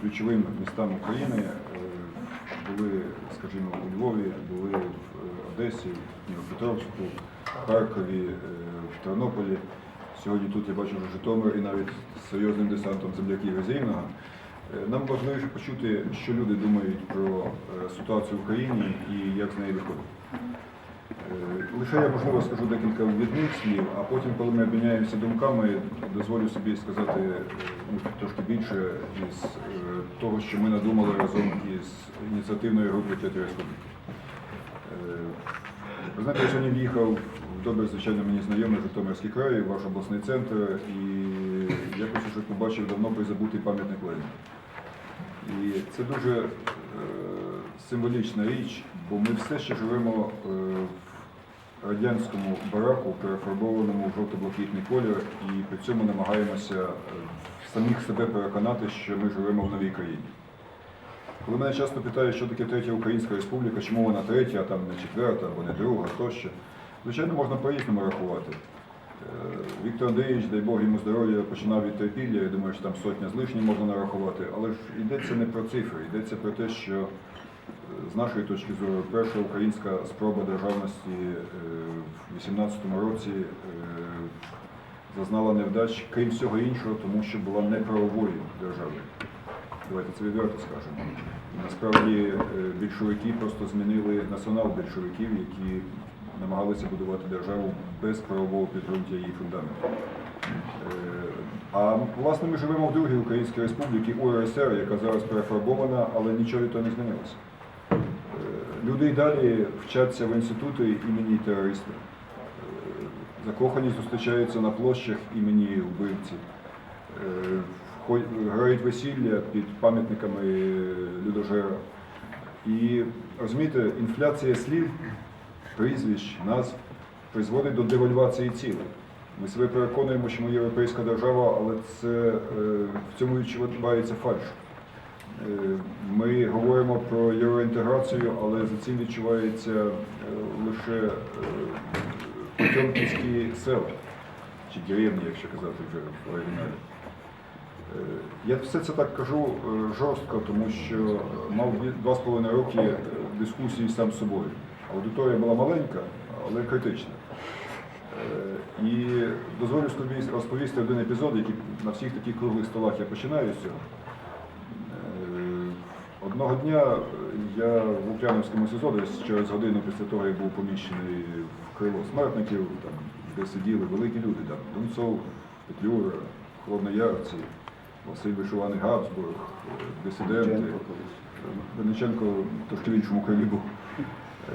ключовим містам України. Е, Були, скажімо, у Львові, були в е, Одесі, в Дніпропетровську, в Харкові, е, в Тернополі. Сьогодні тут я бачу вже Житомир і навіть з серйозним десантом земляків із. Е, Нам важливіше почути, що люди думають про е, ситуацію в Україні і як з неї виходити. Е, Лише я, можливо, скажу декілька відних слів, а потім, коли ми обміняємося думками, дозволю собі сказати е, ну, трошки більше із е, того, що ми надумали разом із ініціативною групою Третьої Республіки. Ви знаєте, я сьогодні в'їхав в добре, звичайно, мені знайомий Житомирський край, ваш обласний центр, і якось уже побачив давно призабутий пам'ятник Леніна. І це дуже символічна річ, бо ми все ще живемо радянському бараку, перефарбованому в жовто-блакитний колір, і при цьому намагаємося е, самих себе переконати, що ми живемо в новій країні. Коли мене часто питають, що таке третя Українська Республіка, чому вона третя, а там не четверта або не друга, тощо, звичайно, можна по-різному рахувати. Е, Віктор Андрійович, дай Бог йому здоров'я, починав від трипілля, я думаю, що там сотня з лишнім можна нарахувати, але ж йдеться не про цифри, йдеться про те, що з нашої точки зору перша українська спроба державності е, в 18-му році е, зазнала невдач, крім всього іншого, тому що була неправовою державою. Давайте це відверто скажемо. Насправді е, більшовики просто змінили націонал-більшовиків, які намагалися будувати державу без правового підґрунтя її фундаменту. А власне ми живемо в другій Українській республіці УРСР, яка зараз перефарбована, але нічого від того не змінилося. Е, Люди й далі вчаться в інститути імені терориста. Е, Закохані зустрічаються на площах імені вбивці. Е, Грають весілля під пам'ятниками людожера. І розумієте, інфляція слів, прізвищ, назв призводить до девальвації цілей. Ми себе переконуємо, що ми європейська держава, але це, е, в цьому відчувається фальш. Е, Ми говоримо про євроінтеграцію, але за цим відчувається е, лише е, потьомківські села, чи деревні, якщо казати вже в оригіналі. Я все це так кажу жорстко, тому що мав два з половиною роки дискусії сам з собою. Аудиторія була маленька, але критична. І дозволю собі розповісти один епізод, який на всіх таких круглих столах я починаю з цього. Одного дня я в Лук'яновському СИЗО, десь через годину після того, як був поміщений в крило смертників, там, де сиділи великі люди, там, Донцов, Петлюра, Холодноярці, Василь Вишуваний Габсбург, дисиденти. Винниченко трошки в іншому крилі був.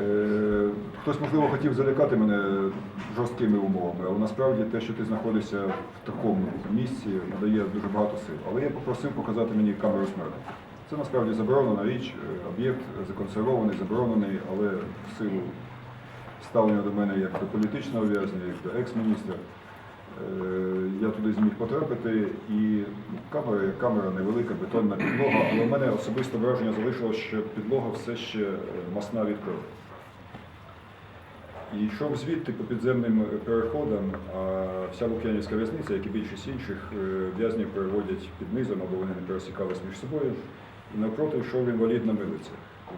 Е, Хтось, можливо, хотів залякати мене жорсткими умовами, але насправді те, що ти знаходишся в такому місці, надає дуже багато сил. Але я попросив показати мені камеру смерті. Це насправді заборонена річ, е, об'єкт законсервований, заборонений, але в силу ставлення до мене як до політичного в'язня, як до екс-міністра. Е, Я туди зміг потрапити, і ну, камера, як камера невелика, бетонна підлога, але в мене особисто враження залишилось, що підлога все ще е, масна від крові. І йшов звідти по підземним переходам, а вся Лук'янівська в'язниця, як і більшість інших, в'язнів переводять під низом, або вони не пересікались між собою. І навпроти йшов інвалід на милиці.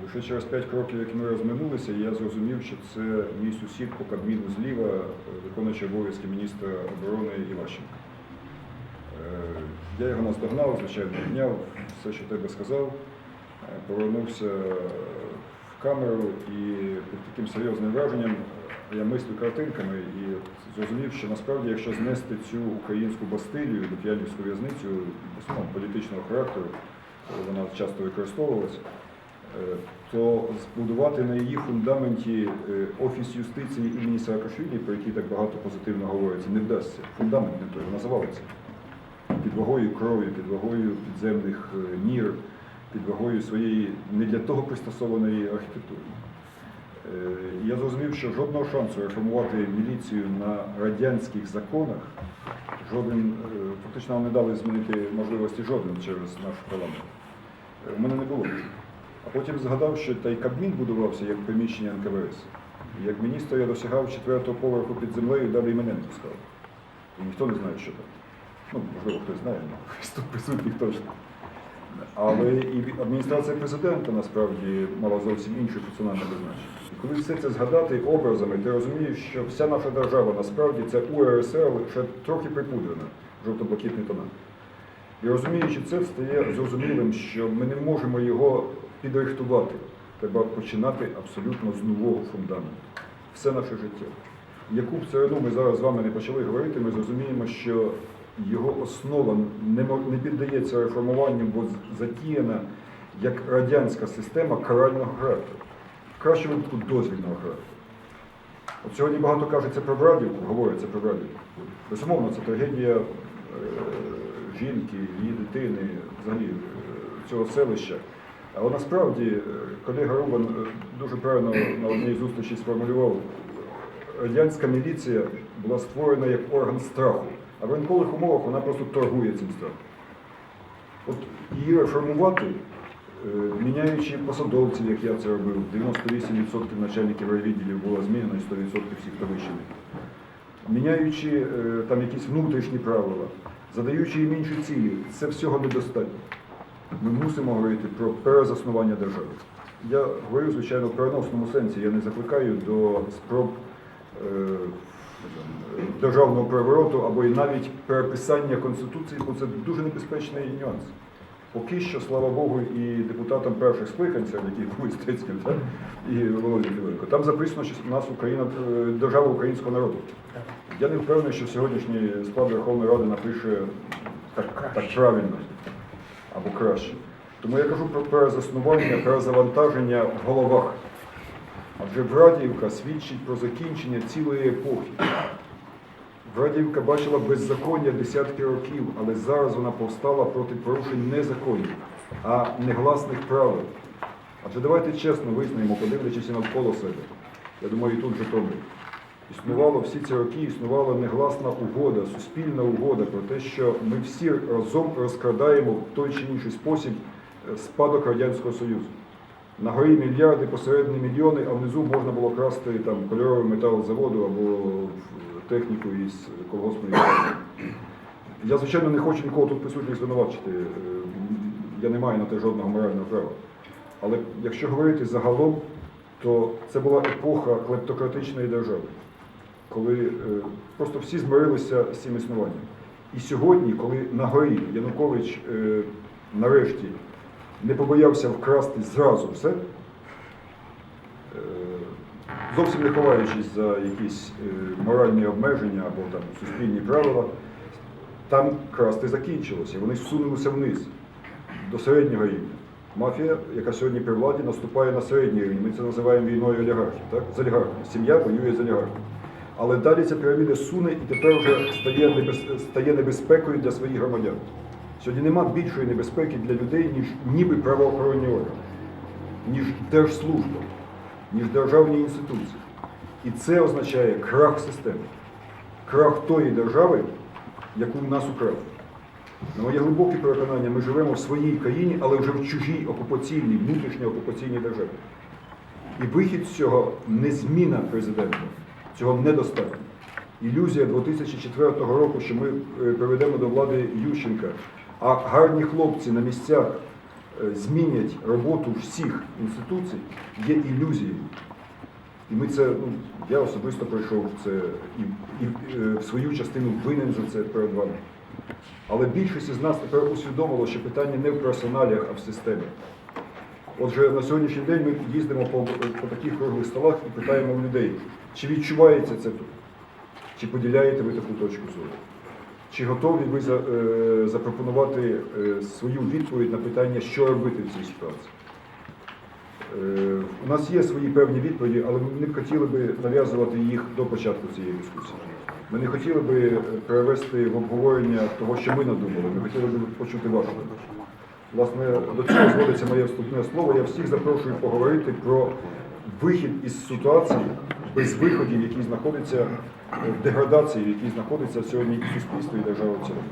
Лише через п'ять кроків, як ми розминулися, я зрозумів, що це мій сусід по Кабміну зліва, е, виконуючий обов'язки міністра оборони Іващенка. Е, Я його наздогнав, звичайно, підняв, все, що тебе сказав, Е, повернувся в камеру і під таким серйозним враженням я мислю картинками і зрозумів, що насправді, якщо знести цю українську бастилію, Лук'янівську в'язницю, політичного характеру, вона часто використовувалася, е, то збудувати на її фундаменті е, офіс юстиції імені Саакашвілі, про який так багато позитивно говориться, не вдасться. Фундамент не той, вона завалиться. Під вагою крові, під вагою підземних мір, нір, під вагою своєї не для того пристосованої архітектури. Е, Я зрозумів, що жодного шансу реформувати міліцію на радянських законах, жоден, е, фактично не дали змінити можливості жодним через наш парламент. Е, У мене не було. А потім згадав, що та й Кабмін будувався як приміщення НКВС. І як міністр я досягав четвертого поверху під землею, далі і мене не пускали. І ніхто не знає, що там. Ну, можливо, хтось знає, але хтось тут присутніх точно. Але і адміністрація президента насправді мала зовсім інше функціональне призначення. Коли все це згадати образами, ти розумієш, що вся наша держава насправді це УРСР лише трохи припудрена, жовто-блакитний тона. І розуміючи це, стає зрозумілим, що ми не можемо його підрихтувати. Треба починати абсолютно з нового фундаменту. Все наше життя. Яку б царину ми зараз з вами не почали говорити, ми зрозуміємо, що його основа не, піддається реформуванню, бо затіяна як радянська система карального характеру. В кращому випадку дозвільного характеру. От сьогодні багато кажеться про Брадівку, говориться про Брадівку. Безумовно, це трагедія е, жінки, її дитини, взагалі е, цього селища. Але насправді е, колега Рубан дуже правильно на одній зустрічі сформулював, радянська міліція була створена як орган страху, а в ринкових умовах вона просто торгує цим страхом. От її реформувати, е, міняючи посадовців, як я це робив, 98% начальників райвідділів було змінено і 100% всіх, вищими. Міняючи е, там якісь внутрішні правила, задаючи їм інші цілі, це всього недостатньо. Ми мусимо говорити про перезаснування держави. Я говорю, звичайно, в переносному сенсі. Я не закликаю до спроб е, державного перевороту або і навіть переписання Конституції, бо це дуже небезпечний нюанс. Поки що, слава Богу, і депутатам перших скликань, серед яких був Стецький і Володя Філенко, там записано, що у нас Україна е, держава українського народу. Я не впевнений, що сьогоднішній склад Верховної Ради напише так, так правильно або краще. Тому я кажу про перезаснування, перезавантаження в головах. Адже Врадіївка свідчить про закінчення цілої епохи. Врадіївка бачила беззаконня десятки років, але зараз вона повстала проти порушень не законів, а негласних правил. Адже давайте чесно визнаємо, подивлячись навколо себе. Я думаю, і тут же тому. Існувало всі ці роки, існувала негласна угода, суспільна угода про те, що ми всі разом розкрадаємо в той чи інший спосіб е, спадок Радянського Союзу. На горі мільярди, посередині мільйони, а внизу можна було красти там кольоровий метал заводу або техніку із колгоспної фабрики. Я, звичайно, не хочу нікого тут присутніх звинувачити. е, Я не маю на те жодного морального права. Але якщо говорити загалом, то це була епоха клептократичної держави, коли е, просто всі змирилися з цим існуванням. І сьогодні, коли на горі Янукович е, нарешті не побоявся вкрасти зразу все, е, зовсім не ховаючись за якісь е, моральні обмеження або там суспільні правила, там красти закінчилося. Вони всунулися вниз до середнього рівня. Мафія, яка сьогодні при владі, наступає на середній рівень. Ми це називаємо війною олігархів. Так? З олігархами. Сім'я воює з олігархами. Але далі ця піраміда суне і тепер вже стає небезпекою для своїх громадян. Сьогодні нема більшої небезпеки для людей, ніж ніби правоохоронні органи, ніж держслужба, ніж державні інституції. І це означає крах системи, крах тої держави, яку в нас украли. На моє глибоке переконання, ми живемо в своїй країні, але вже в чужій окупаційній, внутрішньо окупаційній державі. І вихід з цього не зміна президента, цього недостатньо. Ілюзія 2004 року, що ми е, приведемо до влади Ющенка, а гарні хлопці на місцях е, змінять роботу всіх інституцій, є ілюзією. І ми це, ну, я особисто пройшов це і, і е, в свою частину винен за це перед вами. Але більшість із нас тепер усвідомило, що питання не в персоналіях, а в системі. Отже, на сьогоднішній день ми їздимо по, по таких круглих столах і питаємо людей, чи відчувається це тут, чи поділяєте ви таку точку зору, чи готові ви е, запропонувати е, свою відповідь на питання, що робити в цій ситуації. Е, У нас є свої певні відповіді, але ми не хотіли би нав'язувати їх до початку цієї дискусії. Ми не хотіли би перевести в обговорення того, що ми надумали. Ми хотіли би почути вашу думку. Власне, до цього зводиться моє вступне слово. Я всіх запрошую поговорити про вихід із ситуації без виходів, які знаходяться в деградації, в якій знаходиться сьогодні і суспільство і держава в цілому.